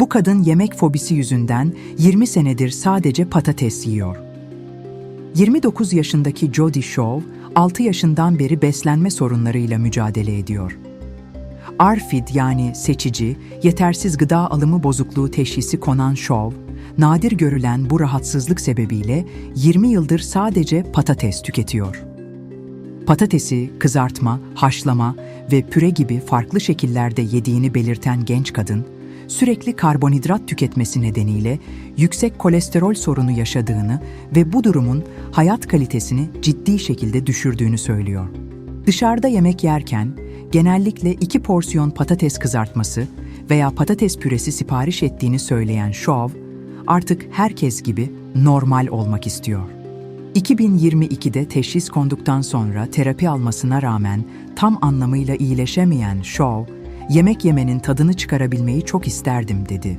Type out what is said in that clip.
Bu kadın yemek fobisi yüzünden 20 senedir sadece patates yiyor. 29 yaşındaki Jody Shaw, 6 yaşından beri beslenme sorunlarıyla mücadele ediyor. ARFID yani seçici, yetersiz gıda alımı bozukluğu teşhisi konan Shaw, nadir görülen bu rahatsızlık sebebiyle 20 yıldır sadece patates tüketiyor. Patatesi kızartma, haşlama ve püre gibi farklı şekillerde yediğini belirten genç kadın, sürekli karbonhidrat tüketmesi nedeniyle yüksek kolesterol sorunu yaşadığını ve bu durumun hayat kalitesini ciddi şekilde düşürdüğünü söylüyor. Dışarıda yemek yerken genellikle iki porsiyon patates kızartması veya patates püresi sipariş ettiğini söyleyen Shaw, artık herkes gibi normal olmak istiyor. 2022'de teşhis konduktan sonra terapi almasına rağmen tam anlamıyla iyileşemeyen Shaw, yemek yemenin tadını çıkarabilmeyi çok isterdim dedi.